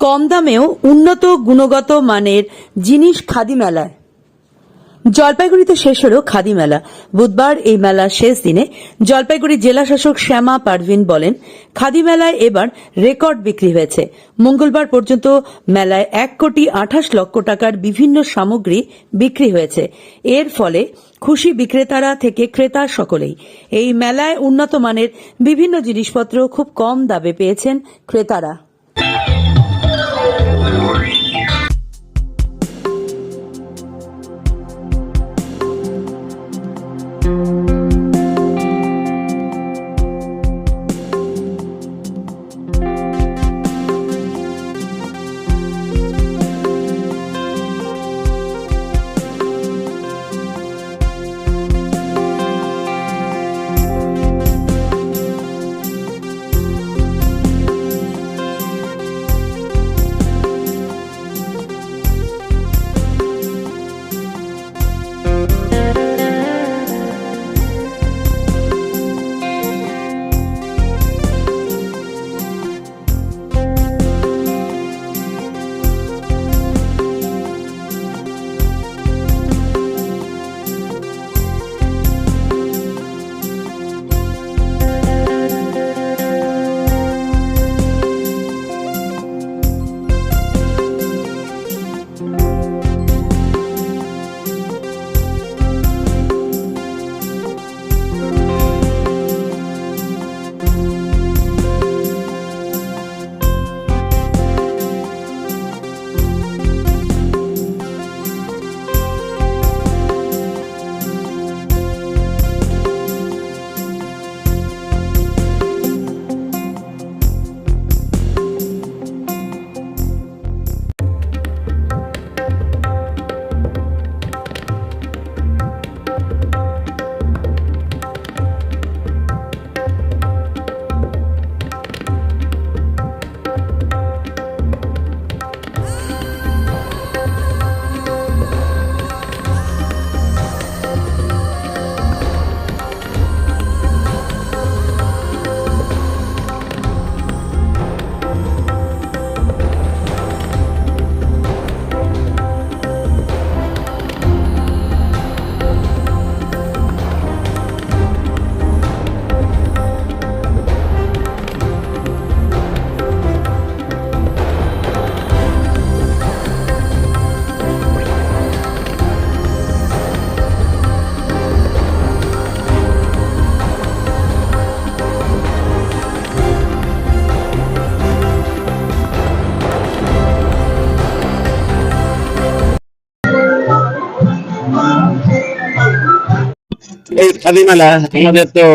কম দামেও উন্নত গুণগত মানের জিনিস খাদি মেলায় জলপাইগুড়িতে শেষ হল খাদি মেলা। বুধবার এই মেলার শেষ দিনে জলপাইগুড়ি জেলা শাসক শ্যামা পারভিন বলেন, খাদি মেলায় এবার রেকর্ড বিক্রি হয়েছে। মঙ্গলবার পর্যন্ত মেলায় এক কোটি আঠাশ লক্ষ টাকার বিভিন্ন সামগ্রী বিক্রি হয়েছে। এর ফলে খুশি বিক্রেতারা থেকে ক্রেতা সকলেই। এই মেলায় উন্নত মানের বিভিন্ন জিনিসপত্র খুব কম দামে পেয়েছেন ক্রেতারা। Lord. এই খাদি মেলা আমাদের তো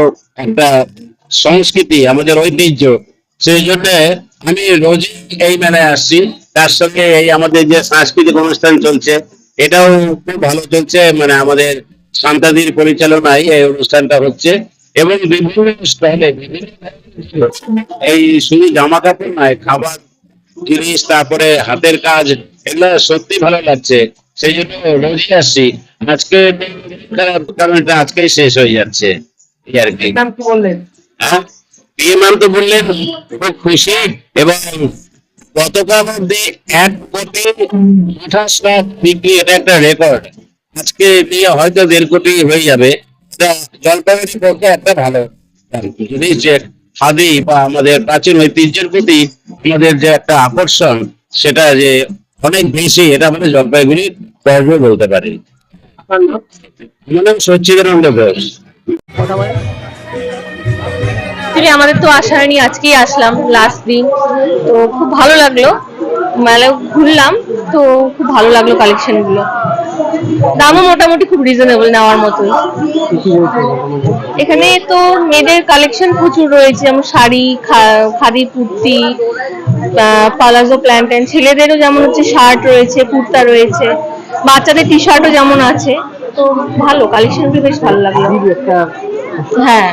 একটা সংস্কৃতি, আমাদের ঐতিহ্য। সেই জন্য আমি রোজ এই মেলায় আসছি। তার সঙ্গে এই আমাদের যে সাংস্কৃতিক অনুষ্ঠান চলছে, এটাও খুব ভালো চলছে। মানে আমাদের শান্তাদির পরিচালনায় এই অনুষ্ঠানটা হচ্ছে। এবং বিভিন্ন বিভিন্ন এই শুধু জামা কাপড় নয়, খাবার, জিনিস, তারপরে হাতের কাজ, এগুলো সত্যি ভালো লাগছে। সেই জন্য রোজই আসছি। আজকে কারণ এটা আজকেই শেষ হয়ে যাচ্ছে। এই আর কি। বললেন? পিএম তো বললেন খুব খুশি এবং গতকাল অব্দি এক কোটি আঠাশ লাখ বিক্রি এটা একটা রেকর্ড আজকে নিয়ে হয়তো দেড় কোটি হয়ে যাবে। জলপাইগুড়ি পক্ষে একটা ভালো। যদি যে খাদি বা আমাদের প্রাচীন ঐতিহ্যের প্রতি আমাদের যে একটা আকর্ষণ সেটা যে অনেক বেশি, এটা আমাদের জলপাইগুড়ি গর্ব বলতে পারি। আমার ঘোষ। আমাদের তো আসা হয়নি আজকেই আসলাম লাস্ট দিন। তো খুব ভালো লাগল। মেলায় ঘুরলাম, তো খুব ভালো লাগল কালেকশনগুলো। দামও মোটামুটি খুব রিজনেবল নেওয়ার মতো? এখানে তো মেয়েদের কালেকশন প্রচুর রয়েছে, যেমন শাড়ি খাদি, কুর্তি পালাজো প্ল্যান্টেন ছেলেদেরও যেমন হচ্ছে শার্ট রয়েছে কুর্তা রয়েছে বাচ্চাদের টি শার্টও যেমন আছে তো ভালো কালেকশনগুলো বেশ ভালো লাগল। হ্যাঁ।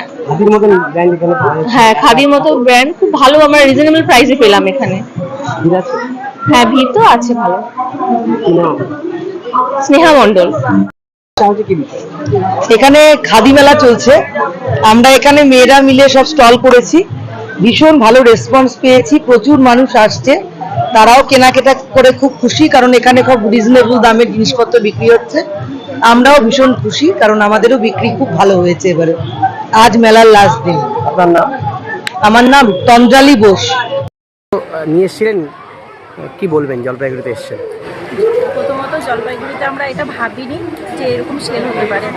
হ্যাঁ খাদির মতো ব্র্যান্ড খুব ভালো আমরা রিজনেবল প্রাইসে পেলাম এখানে। হ্যাঁ ভিড় তো আছে ভালো। স্নেহা বিষয়? এখানে খাদি মেলা চলছে। আমরা এখানে মেয়েরা মিলে সব স্টল করেছি। ভীষণ ভালো রেসপন্স পেয়েছি প্রচুর মানুষ আসছে। তারাও কেনাকাটা করে খুব খুশি কারণ এখানে খুব রিজনেবল দামের জিনিসপত্র বিক্রি হচ্ছে। আমরাও ভীষণ খুশি কারণ আমাদেরও বিক্রি খুব ভালো হয়েছে এবারে। আজ মেলার লাস্ট দিন। আপনার নাম? আমার নাম তন্দ্রালী বোস। নিয়ে এসেছিলেন কি বলবেন জলপাইগুড়িতে এসেছেন? প্রথমত জলপাইগুড়িতে আমরা এটা ভাবিনি যে এরকম সেল হতে পারে।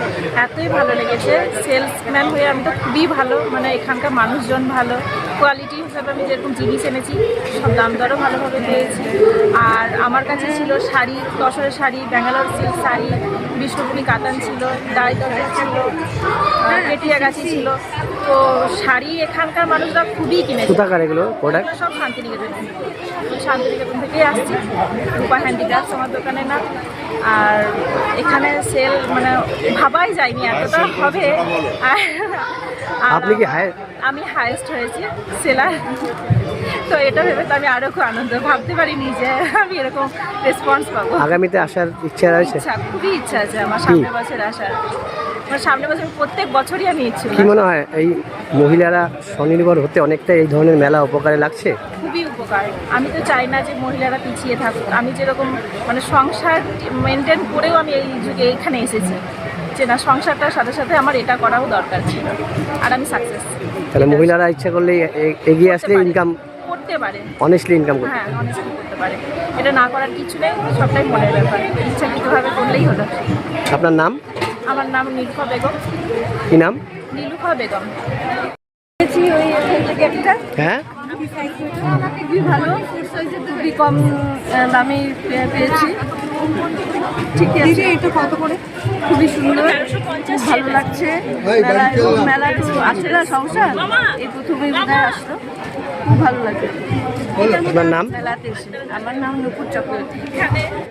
এতই ভালো লেগেছে। সেলসম্যান হয়ে আমি তো খুবই ভালো মানে এখানকার মানুষজন ভালো। কোয়ালিটি হিসাবে আমি যেরকম জিনিস এনেছি সব দাম দরও ভালোভাবে পেয়েছি। আর আমার কাছে ছিল শাড়ি তসরের শাড়ি ব্যাঙ্গালোর সিল্ক শাড়ি বিষ্ণুপুরি কাতান ছিল ডাই ছিল পেটিয়া গাছি ছিল। তো শাড়ি এখানকার মানুষরা খুবই কিনেছে। সব শান্তিনিকেতন। শান্তিনিকেতন থেকেই আসছি। রূপা হ্যান্ডিক্রাফটস আমার দোকানে না আর এখানে সেল মানে ভাবাই যায়নি এতটা হবে। আর আর আপনি কি আমি হায়েস্ট হয়েছি সেলার তো এটা ভেবে তো আমি আরও খুব আনন্দ ভাবতে পারিনি যে আমি এরকম রেসপন্স পাবো। আগামীতে আসার ইচ্ছা রয়েছে? খুবই ইচ্ছা আছে আমার সামনের বছর আসার। আমার সামনের বছর প্রত্যেক বছরই আমি ইচ্ছুক কি মনে হয় এই মহিলারা স্বনির্ভর হতে অনেকটা এই ধরনের মেলা উপকারে লাগছে? খুবই উপকার। আমি তো চাই না যে মহিলারা পিছিয়ে থাকুক। আমি যেরকম মানে সংসার মেনটেন করেও আমি এই যুগে এখানে এসেছি যে না সংসারটার সাথে সাথে আমার এটা করাও দরকার ছিল আর আমি সাকসেস তাহলে মহিলারা ইচ্ছা করলে এগিয়ে আসলে ইনকাম করতে পারে। অনেস্টলি ইনকাম করতে হ্যাঁ অনেস্টলি করতে পারে। এটা না করার কিছু নেই সবটাই মনের ব্যাপার। ইচ্ছাকৃতভাবে করলেই হলো। আপনার নাম? আমার নাম নীলুফা বেগম। কি নাম? নীলুফা বেগম। ওই একটা। হ্যাঁ? ভালো। খুবই কম দামে পে- পেয়েছি। ঠিক আছে। এটা কত করে? খুবই সুন্দর। ভালো লাগছে। মেলা আসে না সংসার? এই প্রথমেই বোধহয় আসলো। খুব ভালো লাগে। আপনার নাম? মেলাতে আমার নাম নুপুর চক্রবর্তী।